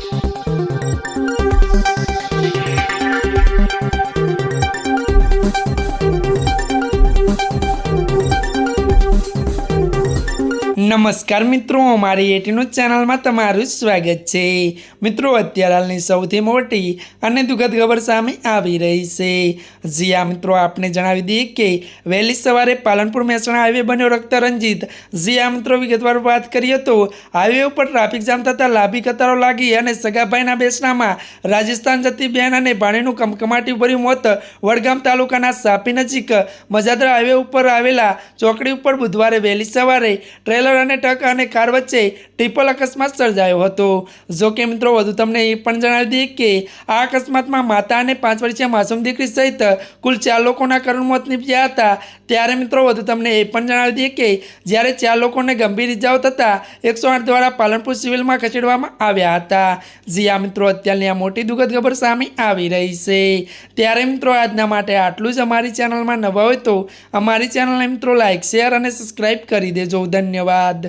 Thank you. નમસ્કાર મિત્રો મારી એટીનું ચેનલમાં તમારું સ્વાગત છે. મિત્રો, અત્યારે હાલની સૌથી મોટી અને દુઃખદ ખબર સામે આવી રહી છે. જીયા મિત્રો, આપને જણાવી દઈએ કે વહેલી સવારે પાલનપુર મહેસાણા હાઈવે બન્યો રક્ત રંજીત જીયા મિત્રો, વિગતવાર વાત કરીએ તો હાઈવે ઉપર ટ્રાફિક જામ થતાં લાંબી કતારો લાગી અને સગાભાઈના બેસણામાં રાજસ્થાન જતી બેન અને ભાણેનું કમકમાટી ભર્યું મોત વડગામ તાલુકાના સાપી નજીક. મજાદરા હાઈવે ઉપર આવેલા ચોકડી ઉપર બુધવારે વહેલી સવારે ટ્રેલર અને ટક અને કાર વચ્ચે ટ્રિપલ અકસ્માત સર્જાયો હતો. જો કે મિત્રો, વધુ તમને એ પણ જણાવી દઈએ કે આ અકસ્માતમાં માતા અને પાંચ વર્ષીય માસૂમ દીકરી સહિત કુલ ચાર લોકોના કરુણ મોત નીપજ્યા હતા. ત્યારે મિત્રો, વધુ તમને એ પણ જણાવી દઈએ કે જ્યારે ચાર લોકોને ગંભીર ઇજાઓ થતાં, એકસો આઠ દ્વારા પાલનપુર સિવિલમાં ખસેડવામાં આવ્યા હતા. જી આ મિત્રો, અત્યારની આ મોટી દુઃખદ ખબર સામે આવી રહી છે. ત્યારે મિત્રો, આજના માટે આટલું જ અમારી ચેનલમાં નવા હોય તો અમારી ચેનલને મિત્રો લાઇક શેર અને સબસ્ક્રાઈબ કરી દેજો. ધન્યવાદ. Brad